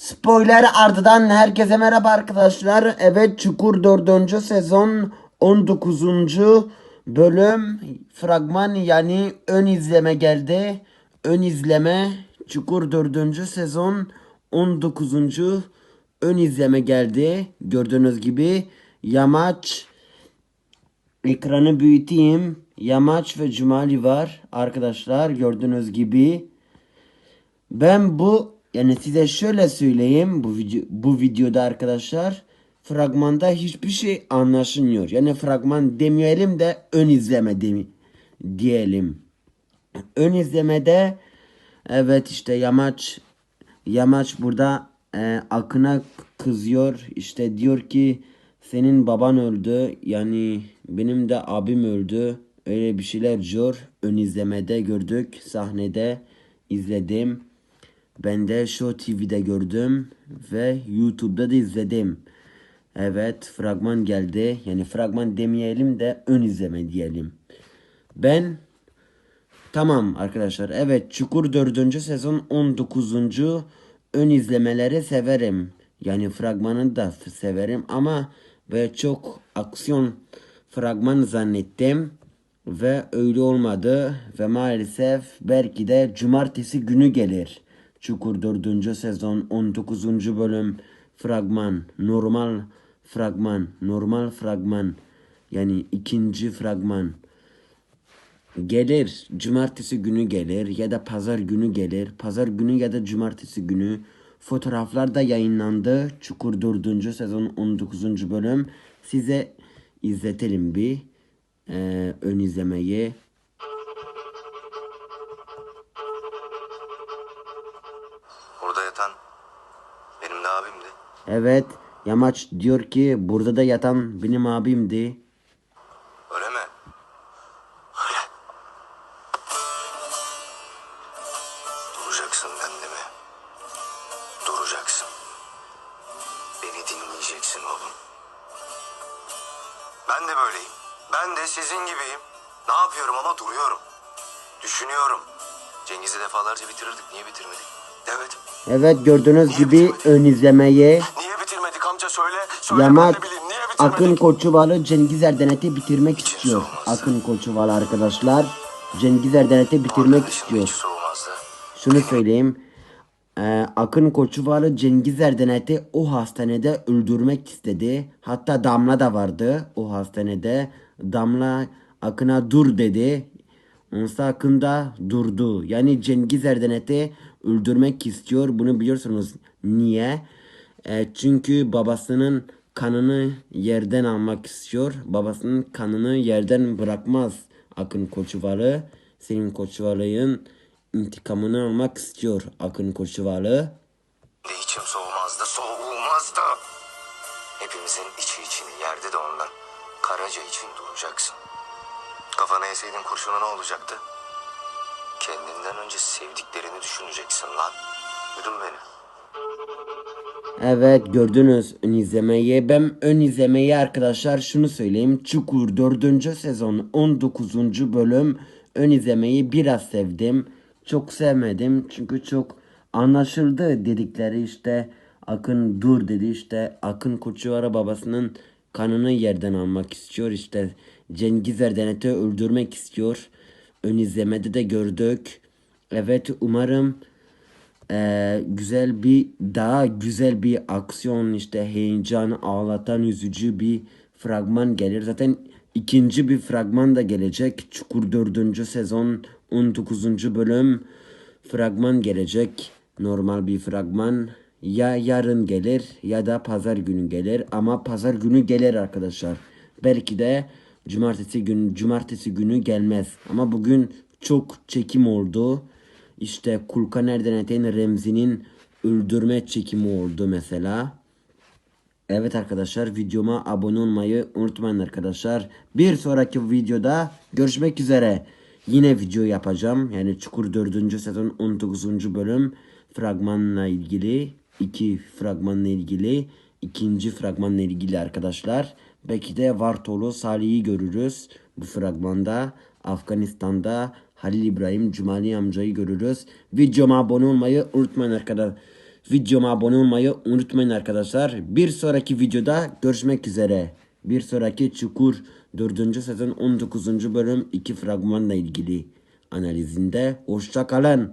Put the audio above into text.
Spoiler ardından herkese merhaba arkadaşlar. Evet Çukur 4. sezon 19. bölüm fragman yani ön izleme geldi. Ön izleme Çukur 4. sezon 19. ön izleme geldi. Gördüğünüz gibi Yamaç ekranı büyüteyim. Yamaç ve Cumali var arkadaşlar gördüğünüz gibi. Ben bu yani size şöyle söyleyeyim bu video, bu videoda arkadaşlar fragmanda hiçbir şey anlaşılmıyor. Yani fragman demeyelim de ön izleme demi diyelim. Ön izlemede evet işte Yamaç Yamaç burada e, Akın'a kızıyor. İşte diyor ki senin baban öldü. Yani benim de abim öldü. Öyle bir şeyler diyor. Ön izlemede gördük. Sahnede izledim. Ben de Show TV'de gördüm ve YouTube'da da izledim. Evet fragman geldi. Yani fragman demeyelim de ön izleme diyelim. Ben tamam arkadaşlar. Evet Çukur 4. sezon 19. ön izlemeleri severim. Yani fragmanı da severim ama ve çok aksiyon fragman zannettim ve öyle olmadı ve maalesef belki de cumartesi günü gelir. Çukur 4. sezon 19. bölüm fragman normal fragman normal fragman yani ikinci fragman gelir cumartesi günü gelir ya da pazar günü gelir pazar günü ya da cumartesi günü fotoğraflar da yayınlandı Çukur 4. sezon 19. bölüm size izletelim bir eee, ön izlemeyi yatan benim de abimdi. evet Yamaç diyor ki burada da yatan benim abimdi Öyle mi? Öyle. Duracaksın bende mi? Duracaksın. Beni dinleyeceksin oğlum. Ben de böyleyim. Ben de sizin gibiyim. Ne yapıyorum ama duruyorum. Düşünüyorum. Cengiz'i defalarca bitirirdik. Niye bitirmedik? Evet. Evet gördüğünüz gibi ön izlemeyi Niye bitirmedik amca söyle. Söyle Yamak ben de bileyim. Niye bitirmedik? Akın Koçuvalı Cengiz Erdenet'i bitirmek istiyor. Akın Koçuvalı arkadaşlar Cengiz Erdenet'i bitirmek Arkadaşın istiyor. içi soğumazdı. Şunu söyleyeyim. Ee, Akın Koçuvalı Cengiz Erdenet'i o hastanede öldürmek istedi. Hatta Damla da vardı o hastanede. Damla Akın'a dur dedi. Onsa Akın da durdu. Yani Cengiz Erdenet'i öldürmek istiyor. Bunu biliyorsunuz. Niye? E, çünkü babasının kanını yerden almak istiyor. Babasının kanını yerden bırakmaz Akın Koçuvalı. Senin Koçuvalı'nın intikamını almak istiyor Akın Koçuvalı. içim soğumazdı, soğumazdı. Hepimizin içi içini yerdi de ondan. Karaca için duracaksın. Kafana yeseydin kurşunu ne olacaktı? Kendinden önce sevdiklerini düşüneceksin lan. Duydun beni. Evet gördünüz ön izlemeyi. Ben ön izlemeyi arkadaşlar şunu söyleyeyim. Çukur 4. sezon 19. bölüm ön izlemeyi biraz sevdim. Çok sevmedim çünkü çok anlaşıldı dedikleri işte Akın dur dedi işte Akın Koçuvara babasının kanını yerden almak istiyor işte Cengiz Erdenet'i öldürmek istiyor. Ön izlemede de gördük. Evet umarım ee, güzel bir daha güzel bir aksiyon işte heyecan ağlatan üzücü bir fragman gelir. Zaten ikinci bir fragman da gelecek. Çukur 4. sezon 19. bölüm fragman gelecek. Normal bir fragman. Ya yarın gelir ya da pazar günü gelir ama pazar günü gelir arkadaşlar. Belki de cumartesi günü cumartesi günü gelmez. Ama bugün çok çekim oldu. İşte Kulkan Erdenet'in Remzi'nin öldürme çekimi oldu mesela. Evet arkadaşlar videoma abone olmayı unutmayın arkadaşlar. Bir sonraki videoda görüşmek üzere. Yine video yapacağım. Yani Çukur 4. sezon 19. bölüm fragmanla ilgili. İki fragmanla ilgili. ikinci fragmanla ilgili arkadaşlar. Belki de Vartolu Salih'i görürüz bu fragmanda. Afganistan'da Halil İbrahim Cumali amcayı görürüz. Videoma abone olmayı unutmayın arkadaşlar. Videoma abone olmayı unutmayın arkadaşlar. Bir sonraki videoda görüşmek üzere. Bir sonraki Çukur 4. sezon 19. bölüm 2 fragmanla ilgili analizinde. Hoşça kalın.